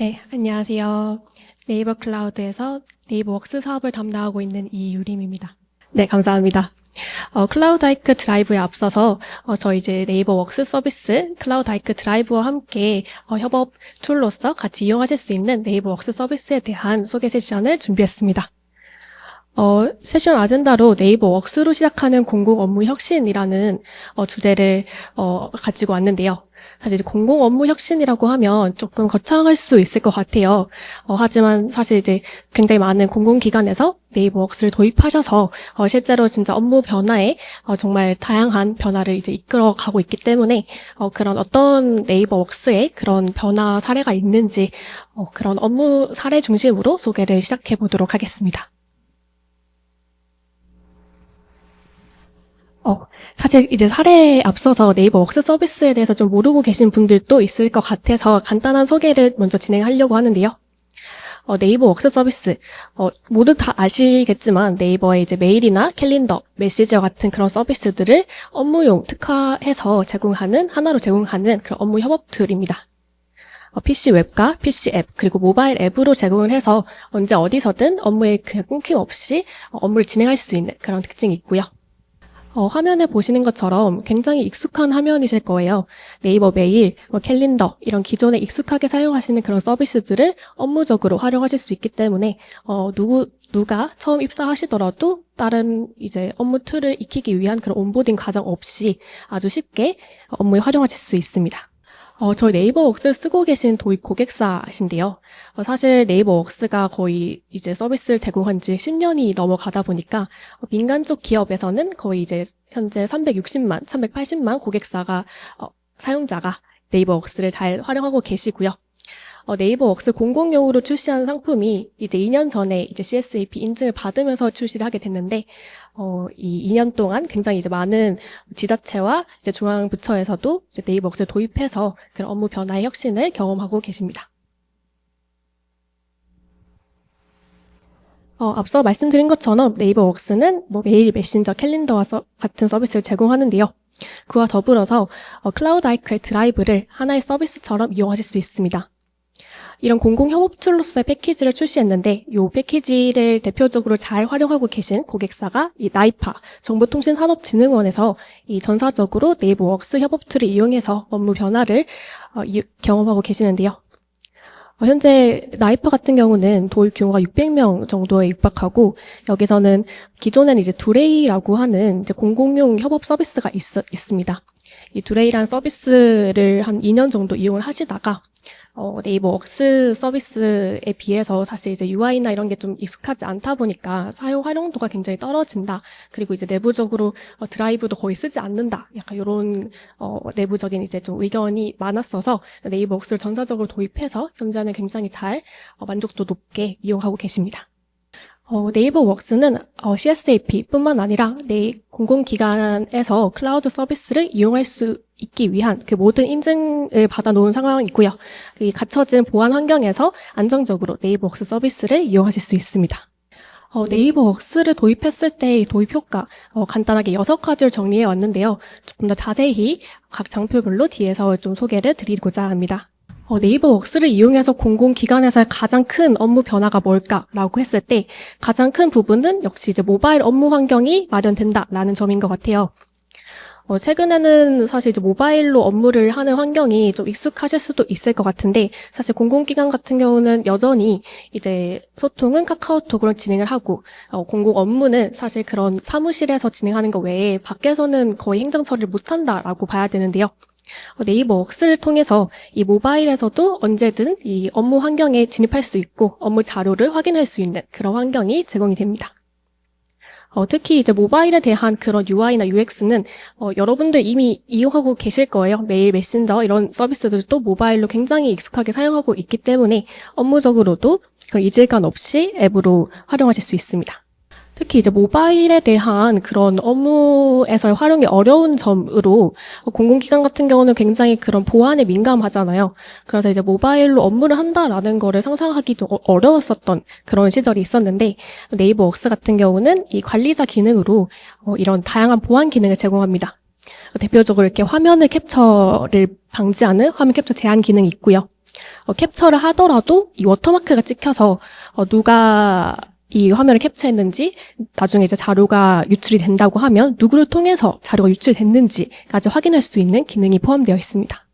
네, 안녕하세요. 네이버 클라우드에서 네이버 웍스 사업을 담당하고 있는 이유림입니다. 네, 감사합니다. 어, 클라우드 하이크 드라이브에 앞서서 어, 저희 이제 네이버 웍스 서비스 클라우드 하이크 드라이브와 함께 어, 협업 툴로서 같이 이용하실 수 있는 네이버 웍스 서비스에 대한 소개 세션을 준비했습니다. 어, 세션 아젠다로 네이버 웍스로 시작하는 공공 업무 혁신이라는 어, 주제를 어, 가지고 왔는데요. 사실 공공 업무 혁신이라고 하면 조금 거창할 수 있을 것 같아요. 어, 하지만 사실 이제 굉장히 많은 공공기관에서 네이버 웍스를 도입하셔서 어, 실제로 진짜 업무 변화에 어, 정말 다양한 변화를 이제 이끌어 가고 있기 때문에 어, 그런 어떤 네이버 웍스의 그런 변화 사례가 있는지 어, 그런 업무 사례 중심으로 소개를 시작해 보도록 하겠습니다. 어, 사실 이제 사례에 앞서서 네이버 웍스 서비스에 대해서 좀 모르고 계신 분들도 있을 것 같아서 간단한 소개를 먼저 진행하려고 하는데요. 어, 네이버 웍스 서비스, 어, 모두 다 아시겠지만 네이버의 이제 메일이나 캘린더, 메시지와 같은 그런 서비스들을 업무용 특화해서 제공하는, 하나로 제공하는 그런 업무 협업 툴입니다. 어, PC 웹과 PC 앱, 그리고 모바일 앱으로 제공을 해서 언제 어디서든 업무에 그냥 끊김 없이 어, 업무를 진행할 수 있는 그런 특징이 있고요. 어, 화면에 보시는 것처럼 굉장히 익숙한 화면이실 거예요. 네이버 메일, 뭐 캘린더 이런 기존에 익숙하게 사용하시는 그런 서비스들을 업무적으로 활용하실 수 있기 때문에 어, 누구 누가 처음 입사하시더라도 다른 이제 업무 툴을 익히기 위한 그런 온보딩 과정 없이 아주 쉽게 업무에 활용하실 수 있습니다. 어, 저희 네이버 웍스를 쓰고 계신 도입 고객사신데요. 어, 사실 네이버 웍스가 거의 이제 서비스를 제공한 지 10년이 넘어가다 보니까 어, 민간 쪽 기업에서는 거의 이제 현재 360만, 380만 고객사가, 어, 사용자가 네이버 웍스를 잘 활용하고 계시고요. 어, 네이버 웍스 공공용으로 출시한 상품이 이제 2년 전에 이제 CSAP 인증을 받으면서 출시를 하게 됐는데, 어, 이 2년 동안 굉장히 이제 많은 지자체와 이제 중앙부처에서도 이제 네이버 웍스를 도입해서 그런 업무 변화의 혁신을 경험하고 계십니다. 어, 앞서 말씀드린 것처럼 네이버 웍스는 뭐 메일, 메신저, 캘린더와 서- 같은 서비스를 제공하는데요. 그와 더불어서 어, 클라우드 하이크의 드라이브를 하나의 서비스처럼 이용하실 수 있습니다. 이런 공공 협업 툴로서의 패키지를 출시했는데 이 패키지를 대표적으로 잘 활용하고 계신 고객사가 이 나이파 정보통신산업진흥원에서 이 전사적으로 네이버 웍스 협업 툴을 이용해서 업무 변화를 어, 이- 경험하고 계시는데요. 어, 현재 나이파 같은 경우는 도입 규모가 600명 정도에 육박하고 여기서는 기존에는 이제 두레이라고 하는 이제 공공용 협업 서비스가 있, 있습니다. 이 두레이라는 서비스를 한 2년 정도 이용을 하시다가 어, 네이버 웍스 서비스에 비해서 사실 이제 UI나 이런 게 좀 익숙하지 않다 보니까 사용 활용도가 굉장히 떨어진다. 그리고 이제 내부적으로 어, 드라이브도 거의 쓰지 않는다. 약간 이런 어, 내부적인 이제 좀 의견이 많았어서 네이버 웍스를 전사적으로 도입해서 현재는 굉장히 잘 어, 만족도 높게 이용하고 계십니다. 어, 네이버 웍스는 어, CSAP뿐만 아니라 네 공공기관에서 클라우드 서비스를 이용할 수 있기 위한 그 모든 인증을 받아놓은 상황이고요. 이 갖춰진 보안 환경에서 안정적으로 네이버 웍스 서비스를 이용하실 수 있습니다. 어, 네이버 웍스를 도입했을 때의 도입 효과 어, 간단하게 여섯 가지를 정리해 왔는데요. 조금 더 자세히 각 장표별로 뒤에서 좀 소개를 드리고자 합니다. 어, 네이버 웍스를 이용해서 공공기관에서의 가장 큰 업무 변화가 뭘까라고 했을 때 가장 큰 부분은 역시 이제 모바일 업무 환경이 마련된다라는 점인 것 같아요. 어, 최근에는 사실 이제 모바일로 업무를 하는 환경이 좀 익숙하실 수도 있을 것 같은데, 사실 공공기관 같은 경우는 여전히 이제 소통은 카카오톡으로 진행을 하고, 어, 공공 업무는 사실 그런 사무실에서 진행하는 것 외에 밖에서는 거의 행정 처리를 못한다라고 봐야 되는데요. 어, 네이버 웍스를 통해서 이 모바일에서도 언제든 이 업무 환경에 진입할 수 있고 업무 자료를 확인할 수 있는 그런 환경이 제공이 됩니다. 어, 특히 이제 모바일에 대한 그런 UI나 UX는 어, 여러분들 이미 이용하고 계실 거예요. 메일, 메신저 이런 서비스들도 모바일로 굉장히 익숙하게 사용하고 있기 때문에 업무적으로도 그 이질감 없이 앱으로 활용하실 수 있습니다. 특히 이제 모바일에 대한 그런 업무에서의 활용이 어려운 점으로 어, 공공기관 같은 경우는 굉장히 그런 보안에 민감하잖아요. 그래서 이제 모바일로 업무를 한다라는 거를 상상하기 좀 어- 어려웠었던 그런 시절이 있었는데 네이버 웍스 같은 경우는 이 관리자 기능으로 어, 이런 다양한 보안 기능을 제공합니다. 대표적으로 이렇게 화면을 캡처를 방지하는 화면 캡처 제한 기능이 있고요. 어, 캡처를 하더라도 이 워터마크가 찍혀서 어, 누가 이 화면을 캡처했는지 나중에 이제 자료가 유출이 된다고 하면 누구를 통해서 자료가 유출됐는지까지 확인할 수 있는 기능이 포함되어 있습니다.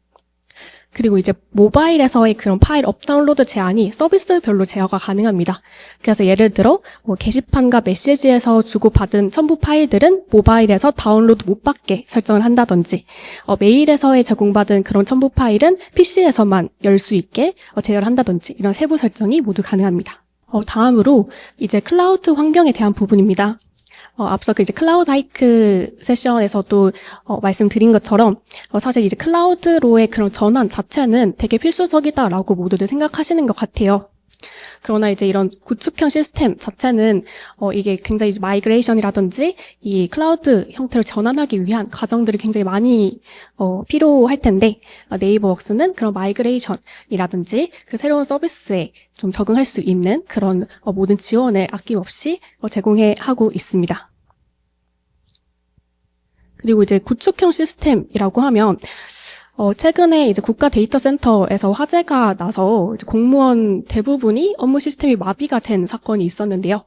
그리고 이제 모바일에서의 그런 파일 업다운로드 제한이 서비스별로 제어가 가능합니다. 그래서 예를 들어 뭐 게시판과 메시지에서 주고받은 첨부 파일들은 모바일에서 다운로드 못 받게 설정을 한다든지 어, 메일에서의 제공받은 그런 첨부 파일은 PC에서만 열 수 있게 어, 제어를 한다든지 이런 세부 설정이 모두 가능합니다. 어, 다음으로 이제 클라우드 환경에 대한 부분입니다. 어, 앞서 그 이제 클라우드 하이크 세션에서도 어, 말씀드린 것처럼 어, 사실 이제 클라우드로의 그런 전환 자체는 되게 필수적이다라고 모두들 생각하시는 것 같아요. 그러나 이제 이런 구축형 시스템 자체는 어, 이게 굉장히 마이그레이션이라든지 이 클라우드 형태로 전환하기 위한 과정들이 굉장히 많이 어, 필요할 텐데 어, 네이버웍스는 그런 마이그레이션이라든지 그 새로운 서비스에 좀 적응할 수 있는 그런 어, 모든 지원을 아낌없이 어, 제공해 하고 있습니다. 그리고 이제 구축형 시스템이라고 하면 어, 최근에 이제 국가 데이터 센터에서 화재가 나서 이제 공무원 대부분이 업무 시스템이 마비가 된 사건이 있었는데요.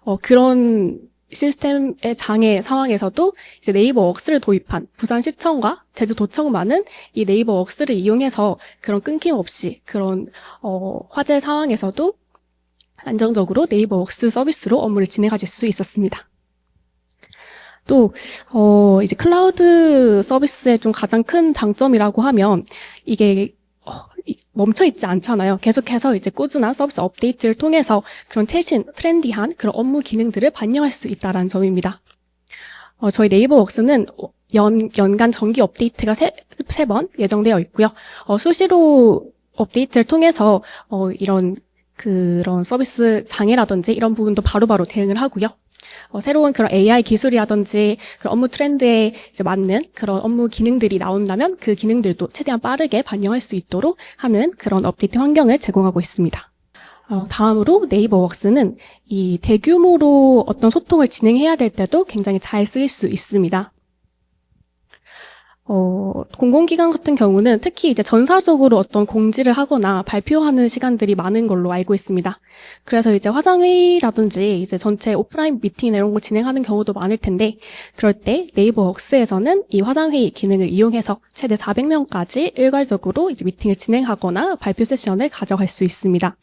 어, 그런 시스템의 장애 상황에서도 이제 네이버 웍스를 도입한 부산시청과 제주도청만은 이 네이버 웍스를 이용해서 그런 끊김없이 그런 어, 화재 상황에서도 안정적으로 네이버 웍스 서비스로 업무를 진행하실 수 있었습니다. 또, 어, 이제 클라우드 서비스의 좀 가장 큰 장점이라고 하면 이게 어, 이- 멈춰 있지 않잖아요. 계속해서 이제 꾸준한 서비스 업데이트를 통해서 그런 최신 트렌디한 그런 업무 기능들을 반영할 수 있다는 점입니다. 어, 저희 네이버 웍스는 연, 연간 정기 업데이트가 세, 세 번 예정되어 있고요. 어, 수시로 업데이트를 통해서 어, 이런 그런 서비스 장애라든지 이런 부분도 바로바로 대응을 하고요. 어, 새로운 그런 AI 기술이라든지 그런 업무 트렌드에 이제 맞는 그런 업무 기능들이 나온다면 그 기능들도 최대한 빠르게 반영할 수 있도록 하는 그런 업데이트 환경을 제공하고 있습니다. 어, 다음으로 네이버 웍스는 이 대규모로 어떤 소통을 진행해야 될 때도 굉장히 잘 쓰일 수 있습니다. 어, 공공기관 같은 경우는 특히 이제 전사적으로 어떤 공지를 하거나 발표하는 시간들이 많은 걸로 알고 있습니다. 그래서 이제 화상회의라든지 이제 전체 오프라인 미팅이나 이런 거 진행하는 경우도 많을 텐데 그럴 때 네이버 웍스에서는 이 화상회의 기능을 이용해서 최대 400명까지 일괄적으로 이제 미팅을 진행하거나 발표 세션을 가져갈 수 있습니다.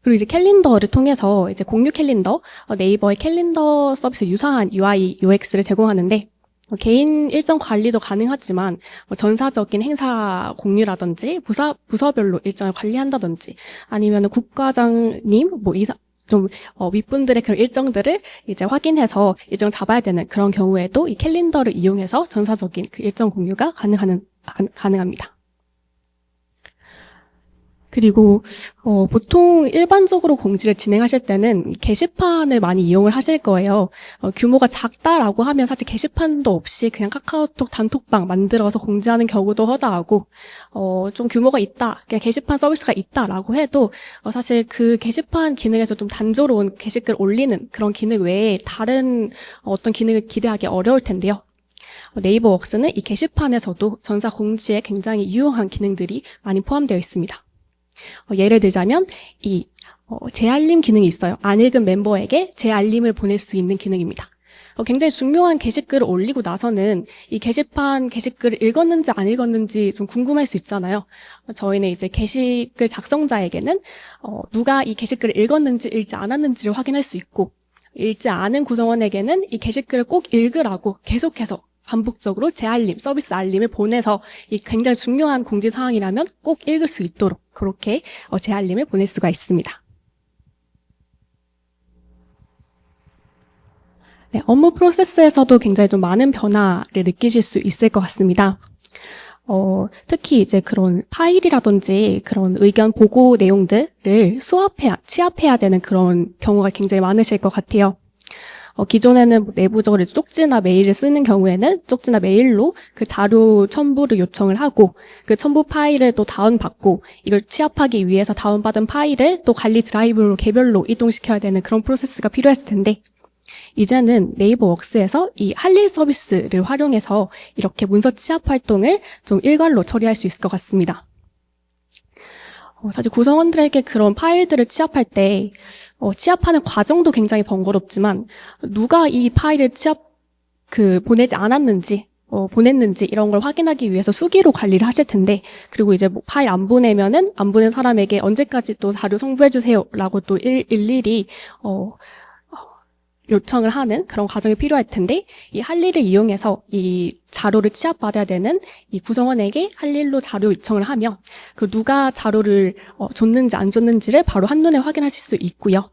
그리고 이제 캘린더를 통해서 이제 공유 캘린더, 어, 네이버의 캘린더 서비스 유사한 UI, UX를 제공하는데 어, 개인 일정 관리도 가능하지만 뭐 전사적인 행사 공유라든지 부서 부서별로 일정을 관리한다든지 아니면 국과장님 뭐 이사 좀 어, 윗분들의 그런 일정들을 이제 확인해서 일정 잡아야 되는 그런 경우에도 이 캘린더를 이용해서 전사적인 그 일정 공유가 가능하는 가- 가능합니다. 그리고 어, 보통 일반적으로 공지를 진행하실 때는 게시판을 많이 이용을 하실 거예요. 어, 규모가 작다라고 하면 사실 게시판도 없이 그냥 카카오톡 단톡방 만들어서 공지하는 경우도 허다하고 어, 좀 규모가 있다, 그냥 게시판 서비스가 있다라고 해도 어, 사실 그 게시판 기능에서 좀 단조로운 게시글 올리는 그런 기능 외에 다른 어떤 기능을 기대하기 어려울 텐데요. 어, 네이버 웍스는 이 게시판에서도 전사 공지에 굉장히 유용한 기능들이 많이 포함되어 있습니다. 어, 예를 들자면 이 어, 재알림 기능이 있어요. 안 읽은 멤버에게 재알림을 보낼 수 있는 기능입니다. 어, 굉장히 중요한 게시글을 올리고 나서는 이 게시판 게시글을 읽었는지 안 읽었는지 좀 궁금할 수 있잖아요. 어, 저희는 이제 게시글 작성자에게는 어, 누가 이 게시글을 읽었는지 읽지 않았는지를 확인할 수 있고 읽지 않은 구성원에게는 이 게시글을 꼭 읽으라고 계속해서 반복적으로 재알림, 서비스 알림을 보내서 이 굉장히 중요한 공지 사항이라면 꼭 읽을 수 있도록 그렇게 어, 재알림을 보낼 수가 있습니다. 네, 업무 프로세스에서도 굉장히 좀 많은 변화를 느끼실 수 있을 것 같습니다. 어, 특히 이제 그런 파일이라든지 그런 의견 보고 내용들을 수합해야, 취합해야 되는 그런 경우가 굉장히 많으실 것 같아요. 어, 기존에는 뭐 내부적으로 쪽지나 메일을 쓰는 경우에는 쪽지나 메일로 그 자료 첨부를 요청을 하고 그 첨부 파일을 또 다운받고 이걸 취합하기 위해서 다운받은 파일을 또 관리 드라이브로 개별로 이동시켜야 되는 그런 프로세스가 필요했을 텐데 이제는 네이버 웍스에서 이 할일 서비스를 활용해서 이렇게 문서 취합 활동을 좀 일괄로 처리할 수 있을 것 같습니다. 어, 사실 구성원들에게 그런 파일들을 취합할 때 어, 취합하는 과정도 굉장히 번거롭지만 누가 이 파일을 취합 그 보내지 않았는지 어, 보냈는지 이런 걸 확인하기 위해서 수기로 관리를 하실 텐데 그리고 이제 뭐 파일 안 보내면은 안 보낸 사람에게 언제까지 또 자료 송부해 주세요라고 또 일, 일일이 어, 요청을 하는 그런 과정이 필요할 텐데 이 할일을 이용해서 이 자료를 취합받아야 되는 이 구성원에게 할일로 자료 요청을 하면 그 누가 자료를 어, 줬는지 안 줬는지를 바로 한눈에 확인하실 수 있고요.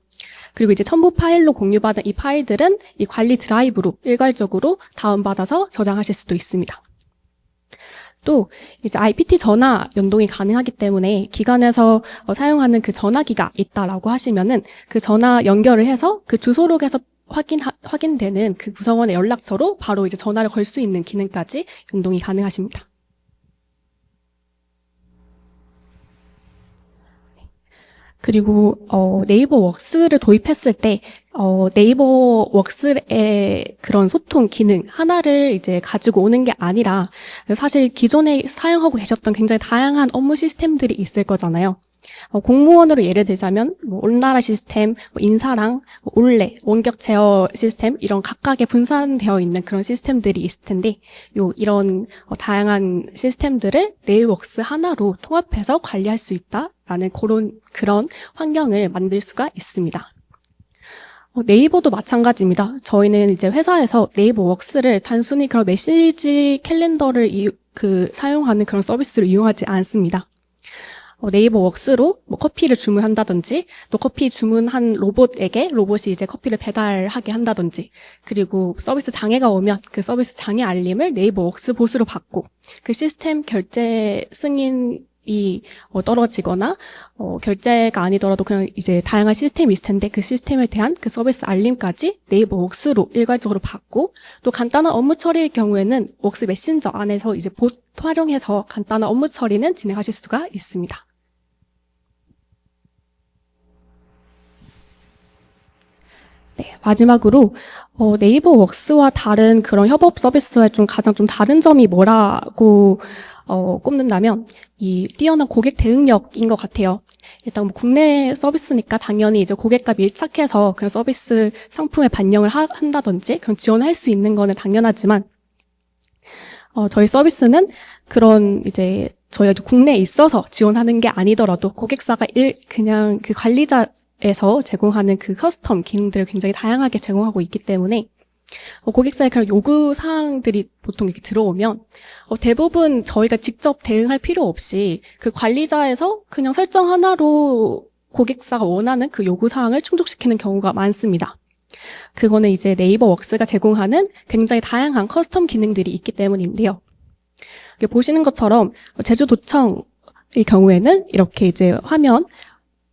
그리고 이제 첨부 파일로 공유받은 이 파일들은 이 관리 드라이브로 일괄적으로 다운받아서 저장하실 수도 있습니다. 또 이제 IPT 전화 연동이 가능하기 때문에 기관에서 어, 사용하는 그 전화기가 있다라고 하시면은 그 전화 연결을 해서 그 주소록에서 확인 확인되는 그 구성원의 연락처로 바로 이제 전화를 걸 수 있는 기능까지 연동이 가능하십니다. 그리고 어, 네이버 웍스를 도입했을 때 어, 네이버 웍스의 그런 소통 기능 하나를 이제 가지고 오는 게 아니라 사실 기존에 사용하고 계셨던 굉장히 다양한 업무 시스템들이 있을 거잖아요. 어, 공무원으로 예를 들자면 뭐 온나라 시스템, 뭐 인사랑, 뭐 올레, 원격 제어 시스템 이런 각각의 분산되어 있는 그런 시스템들이 있을 텐데 요 이런 어, 다양한 시스템들을 네이웍스 하나로 통합해서 관리할 수 있다라는 그런 그런 환경을 만들 수가 있습니다. 어, 네이버도 마찬가지입니다. 저희는 이제 회사에서 네이버 웍스를 단순히 그런 메시지 캘린더를 이, 그 사용하는 그런 서비스를 이용하지 않습니다. 어, 네이버 웍스로 뭐 커피를 주문한다든지 또 커피 주문한 로봇에게 로봇이 이제 커피를 배달하게 한다든지 그리고 서비스 장애가 오면 그 서비스 장애 알림을 네이버 웍스 보스로 받고 그 시스템 결제 승인 이 어, 떨어지거나 어, 결제가 아니더라도 그냥 이제 다양한 시스템이 있을 텐데 그 시스템에 대한 그 서비스 알림까지 네이버 웍스로 일괄적으로 받고 또 간단한 업무 처리의 경우에는 웍스 메신저 안에서 이제 봇 활용해서 간단한 업무 처리는 진행하실 수가 있습니다. 네, 마지막으로 어, 네이버 웍스와 다른 그런 협업 서비스와 좀 가장 좀 다른 점이 뭐라고 어, 꼽는다면 이 뛰어난 고객 대응력인 것 같아요. 일단 뭐 국내 서비스니까 당연히 이제 고객과 밀착해서 그런 서비스 상품에 반영을 하, 한다든지 그런 지원을 할수 있는 거는 당연하지만 어, 저희 서비스는 그런 이제 저희가 국내에 있어서 지원하는 게 아니더라도 고객사가 일 그냥 그 관리자 에서 제공하는 그 커스텀 기능들을 굉장히 다양하게 제공하고 있기 때문에 어, 고객사의 그런 요구 사항들이 보통 이렇게 들어오면 어, 대부분 저희가 직접 대응할 필요 없이 그 관리자에서 그냥 설정 하나로 고객사가 원하는 그 요구 사항을 충족시키는 경우가 많습니다. 그거는 이제 네이버 웍스가 제공하는 굉장히 다양한 커스텀 기능들이 있기 때문인데요. 보시는 것처럼 제주도청의 경우에는 이렇게 이제 화면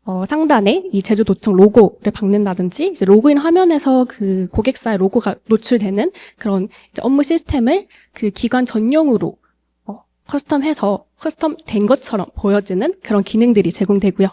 어, 상단에 이 제주도청 로고를 박는다든지 이제 로그인 화면에서 그 고객사의 로고가 노출되는 그런 업무 시스템을 그 기관 전용으로 어, 커스텀해서 커스텀 된 것처럼 보여지는 그런 기능들이 제공되고요.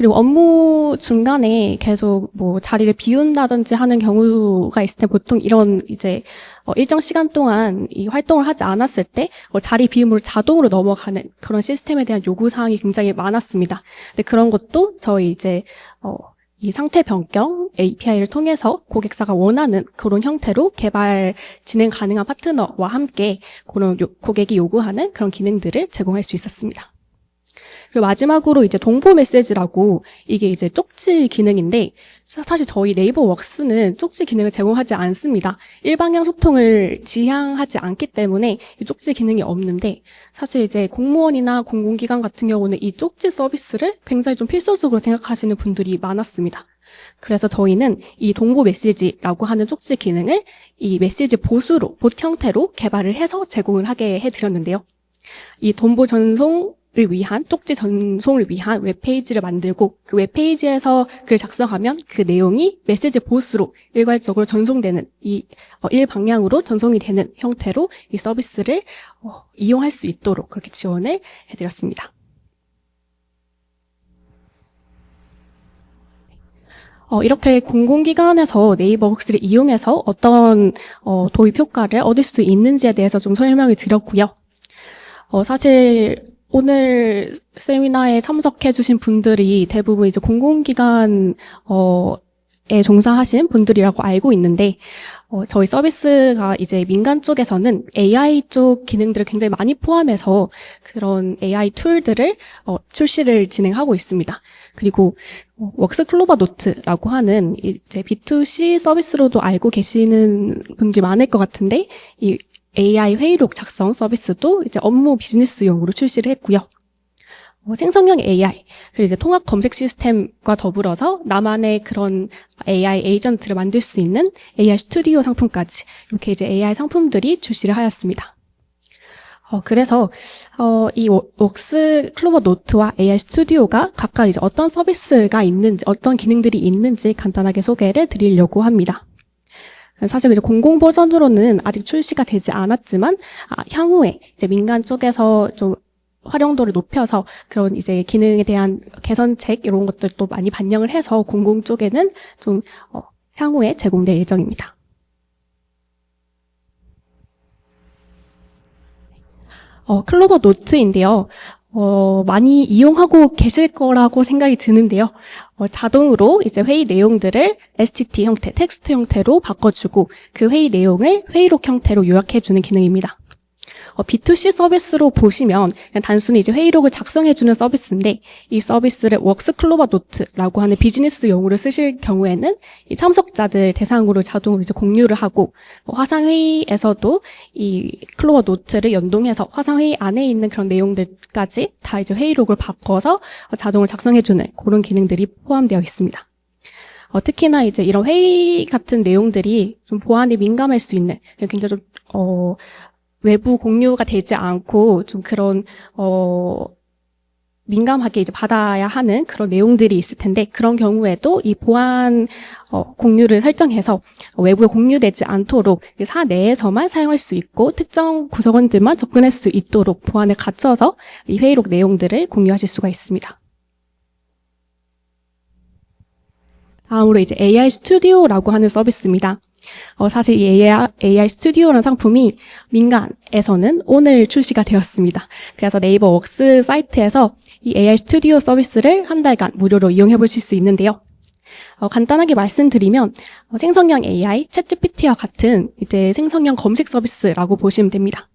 그리고 업무 중간에 계속 뭐 자리를 비운다든지 하는 경우가 있을 때 보통 이런 이제 어 일정 시간 동안 이 활동을 하지 않았을 때 어 자리 비움으로 자동으로 넘어가는 그런 시스템에 대한 요구 사항이 굉장히 많았습니다. 근데 그런 것도 저희 이제 어 이 상태 변경 API를 통해서 고객사가 원하는 그런 형태로 개발 진행 가능한 파트너와 함께 그런 요, 고객이 요구하는 그런 기능들을 제공할 수 있었습니다. 그리고 마지막으로 이제 동보 메시지라고 이게 이제 쪽지 기능인데 사실 저희 네이버 웍스는 쪽지 기능을 제공하지 않습니다. 일방향 소통을 지향하지 않기 때문에 이 쪽지 기능이 없는데 사실 이제 공무원이나 공공기관 같은 경우는 이 쪽지 서비스를 굉장히 좀 필수적으로 생각하시는 분들이 많았습니다. 그래서 저희는 이 동보 메시지라고 하는 쪽지 기능을 이 메시지 보수로, 봇 형태로 개발을 해서 제공을 하게 해드렸는데요. 이 동보 전송 을 위한 쪽지 전송을 위한 웹페이지를 만들고 그 웹페이지에서 글을 작성하면 그 내용이 메시지 보스로 일괄적으로 전송되는 이 어, 일방향으로 전송이 되는 형태로 이 서비스를 어, 이용할 수 있도록 그렇게 지원을 해드렸습니다. 어, 이렇게 공공기관에서 네이버 웍스를 이용해서 어떤 어, 도입 효과를 얻을 수 있는지에 대해서 좀 설명을 드렸고요. 어, 사실 오늘 세미나에 참석해주신 분들이 대부분 이제 공공기관, 어, 에 종사하신 분들이라고 알고 있는데, 어, 저희 서비스가 이제 민간 쪽에서는 AI 쪽 기능들을 굉장히 많이 포함해서 그런 AI 툴들을 어, 출시를 진행하고 있습니다. 그리고 어, 웍스 클로버 노트라고 하는 이제 B2C 서비스로도 알고 계시는 분들이 많을 것 같은데, 이 AI 회의록 작성 서비스도 이제 업무 비즈니스용으로 출시를 했고요. 어, 생성형 AI, 그리고 이제 통합 검색 시스템과 더불어서 나만의 그런 AI 에이전트를 만들 수 있는 AI 스튜디오 상품까지 이렇게 이제 AI 상품들이 출시를 하였습니다. 어, 그래서 어, 이 워- 웍스 클로버 노트와 AI 스튜디오가 각각 이제 어떤 서비스가 있는지, 어떤 기능들이 있는지 간단하게 소개를 드리려고 합니다. 사실 이제 공공 버전으로는 아직 출시가 되지 않았지만 아, 향후에 이제 민간 쪽에서 좀 활용도를 높여서 그런 이제 기능에 대한 개선책 이런 것들도 많이 반영을 해서 공공 쪽에는 좀 어, 향후에 제공될 예정입니다. 어, 클로버 노트인데요. 어, 많이 이용하고 계실 거라고 생각이 드는데요. 어, 자동으로 이제 회의 내용들을 STT 형태, 텍스트 형태로 바꿔주고 그 회의 내용을 회의록 형태로 요약해주는 기능입니다. 어, B2C 서비스로 보시면 그냥 단순히 이제 회의록을 작성해주는 서비스인데 이 서비스를 웍스 클로버 노트라고 하는 비즈니스용으로 쓰실 경우에는 이 참석자들 대상으로 자동으로 이제 공유를 하고 어, 화상 회의에서도 이 클로버 노트를 연동해서 화상 회의 안에 있는 그런 내용들까지 다 이제 회의록을 바꿔서 어, 자동으로 작성해주는 그런 기능들이 포함되어 있습니다. 어, 특히나 이제 이런 회의 같은 내용들이 좀 보안이 민감할 수 있는 굉장히 좀 어, 외부 공유가 되지 않고 좀 그런 어 민감하게 이제 받아야 하는 그런 내용들이 있을 텐데 그런 경우에도 이 보안 어, 공유를 설정해서 외부에 공유되지 않도록 이 사내에서만 사용할 수 있고 특정 구성원들만 접근할 수 있도록 보안을 갖춰서 이 회의록 내용들을 공유하실 수가 있습니다. 다음으로 이제 AI 스튜디오라고 하는 서비스입니다. 어, 사실 이 AI, AI 스튜디오라는 상품이 민간에서는 오늘 출시가 되었습니다. 그래서 네이버 웍스 사이트에서 이 AI 스튜디오 서비스를 한 달간 무료로 이용해 보실 수 있는데요. 어, 간단하게 말씀드리면 어, 생성형 AI, 챗GPT와 같은 이제 생성형 검색 서비스라고 보시면 됩니다.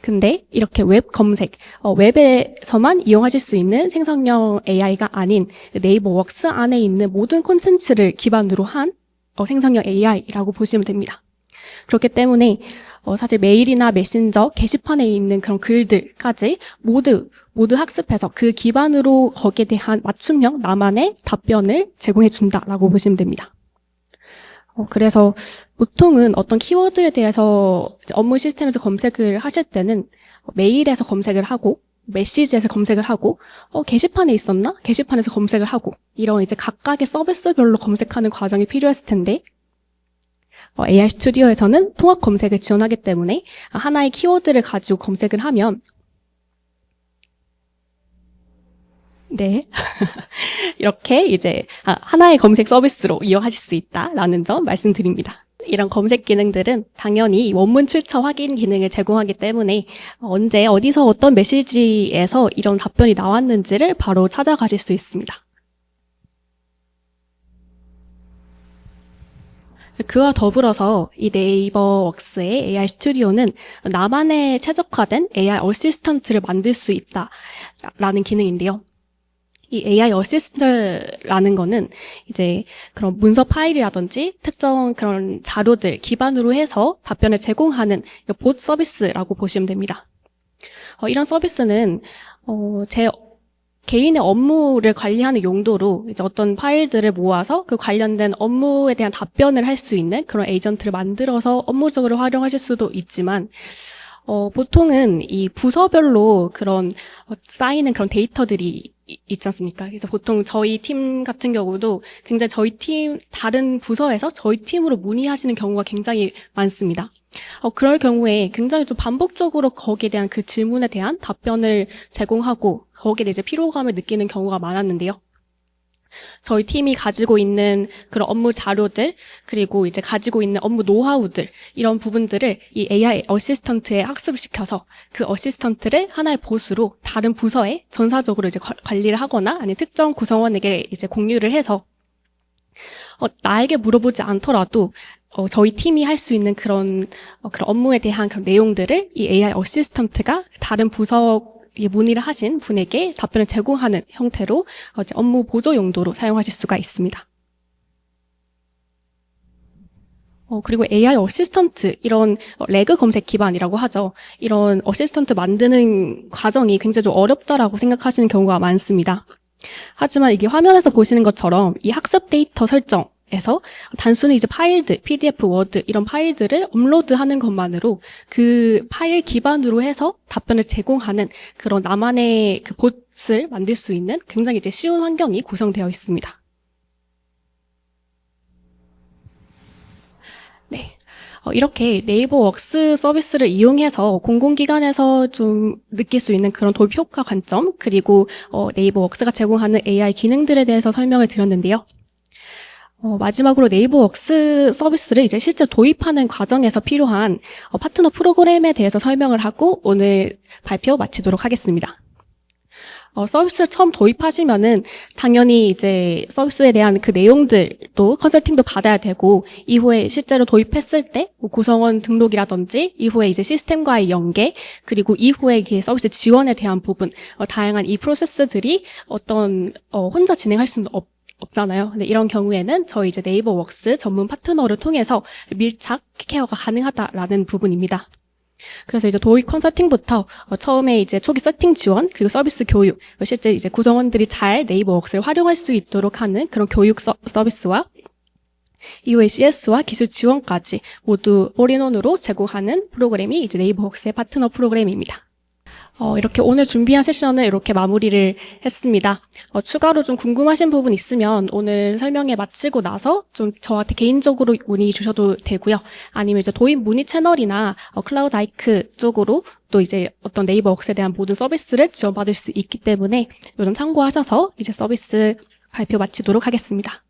근데 이렇게 웹 검색, 어, 웹에서만 이용하실 수 있는 생성형 AI가 아닌 네이버 웍스 안에 있는 모든 콘텐츠를 기반으로 한 어, 생성형 AI라고 보시면 됩니다. 그렇기 때문에 어, 사실 메일이나 메신저 게시판에 있는 그런 글들까지 모두 모두 학습해서 그 기반으로 거기에 대한 맞춤형 나만의 답변을 제공해 준다라고 보시면 됩니다. 어, 그래서 보통은 어떤 키워드에 대해서 업무 시스템에서 검색을 하실 때는 메일에서 검색을 하고 메시지에서 검색을 하고 어, 게시판에 있었나? 게시판에서 검색을 하고 이런 이제 각각의 서비스별로 검색하는 과정이 필요했을 텐데 어, AI 스튜디오에서는 통합 검색을 지원하기 때문에 하나의 키워드를 가지고 검색을 하면 네. 이렇게 이제 아, 하나의 검색 서비스로 이용하실 수 있다라는 점 말씀드립니다. 이런 검색 기능들은 당연히 원문 출처 확인 기능을 제공하기 때문에 언제 어디서 어떤 메시지에서 이런 답변이 나왔는지를 바로 찾아가실 수 있습니다. 그와 더불어서 이 네이버 웍스의 AI 스튜디오는 나만의 최적화된 AI 어시스턴트를 만들 수 있다라는 기능인데요. 이 AI 어시스트라는 거는 이제 그런 문서 파일이라든지 특정 그런 자료들 기반으로 해서 답변을 제공하는 봇 서비스라고 보시면 됩니다. 어, 이런 서비스는 어, 제 개인의 업무를 관리하는 용도로 이제 어떤 파일들을 모아서 그 관련된 업무에 대한 답변을 할 수 있는 그런 에이전트를 만들어서 업무적으로 활용하실 수도 있지만 어, 보통은 이 부서별로 그런 어, 쌓이는 그런 데이터들이 이- 있지 않습니까? 그래서 보통 저희 팀 같은 경우도 굉장히 저희 팀, 다른 부서에서 저희 팀으로 문의하시는 경우가 굉장히 많습니다. 어, 그럴 경우에 굉장히 좀 반복적으로 거기에 대한 그 질문에 대한 답변을 제공하고 거기에 이제 피로감을 느끼는 경우가 많았는데요. 저희 팀이 가지고 있는 그런 업무 자료들, 그리고 이제 가지고 있는 업무 노하우들, 이런 부분들을 이 AI 어시스턴트에 학습을 시켜서 그 어시스턴트를 하나의 보수로 다른 부서에 전사적으로 이제 관- 관리를 하거나 아니면 특정 구성원에게 이제 공유를 해서 어, 나에게 물어보지 않더라도 어, 저희 팀이 할 수 있는 그런 어, 그런 업무에 대한 그런 내용들을 이 AI 어시스턴트가 다른 부서에 문의를 하신 분에게 답변을 제공하는 형태로 어, 업무 보조 용도로 사용하실 수가 있습니다. 어, 그리고 AI 어시스턴트, 이런 어, 레그 검색 기반이라고 하죠. 이런 어시스턴트 만드는 과정이 굉장히 좀 어렵다라고 생각하시는 경우가 많습니다. 하지만 이게 화면에서 보시는 것처럼 이 학습 데이터 설정 에서 단순히 이제 파일들, PDF, 워드 이런 파일들을 업로드하는 것만으로 그 파일 기반으로 해서 답변을 제공하는 그런 나만의 그 봇을 만들 수 있는 굉장히 이제 쉬운 환경이 구성되어 있습니다. 네. 어, 이렇게 네이버 웍스 서비스를 이용해서 공공기관에서 좀 느낄 수 있는 그런 도입 효과 관점, 그리고 어, 네이버 웍스가 제공하는 AI 기능들에 대해서 설명을 드렸는데요. 어, 마지막으로 네이버 웍스 서비스를 이제 실제 도입하는 과정에서 필요한 어, 파트너 프로그램에 대해서 설명을 하고 오늘 발표 마치도록 하겠습니다. 어, 서비스를 처음 도입하시면은 당연히 이제 서비스에 대한 그 내용들도 컨설팅도 받아야 되고 이후에 실제로 도입했을 때 뭐 구성원 등록이라든지 이후에 이제 시스템과의 연계 그리고 이후에 이게 서비스 지원에 대한 부분 어, 다양한 이 프로세스들이 어떤 어, 혼자 진행할 수는 없. 없잖아요. 근데 이런 경우에는 저희 이제 네이버 웍스 전문 파트너를 통해서 밀착 케어가 가능하다라는 부분입니다. 그래서 이제 도입 컨설팅부터 어, 처음에 이제 초기 세팅 지원 그리고 서비스 교육 실제 이제 구성원들이 잘 네이버 웍스를 활용할 수 있도록 하는 그런 교육 서, 서비스와 이후에 CS와 기술 지원까지 모두 올인원으로 제공하는 프로그램이 이제 네이버 웍스의 파트너 프로그램입니다. 어, 이렇게 오늘 준비한 세션을 이렇게 마무리를 했습니다. 어, 추가로 좀 궁금하신 부분 있으면 오늘 설명회 마치고 나서 좀 저한테 개인적으로 문의 주셔도 되고요. 아니면 이제 도입 문의 채널이나 어, 클라우드 아이크 쪽으로 또 이제 어떤 네이버 웍스에 대한 모든 서비스를 지원받을 수 있기 때문에 요점 참고하셔서 이제 서비스 발표 마치도록 하겠습니다.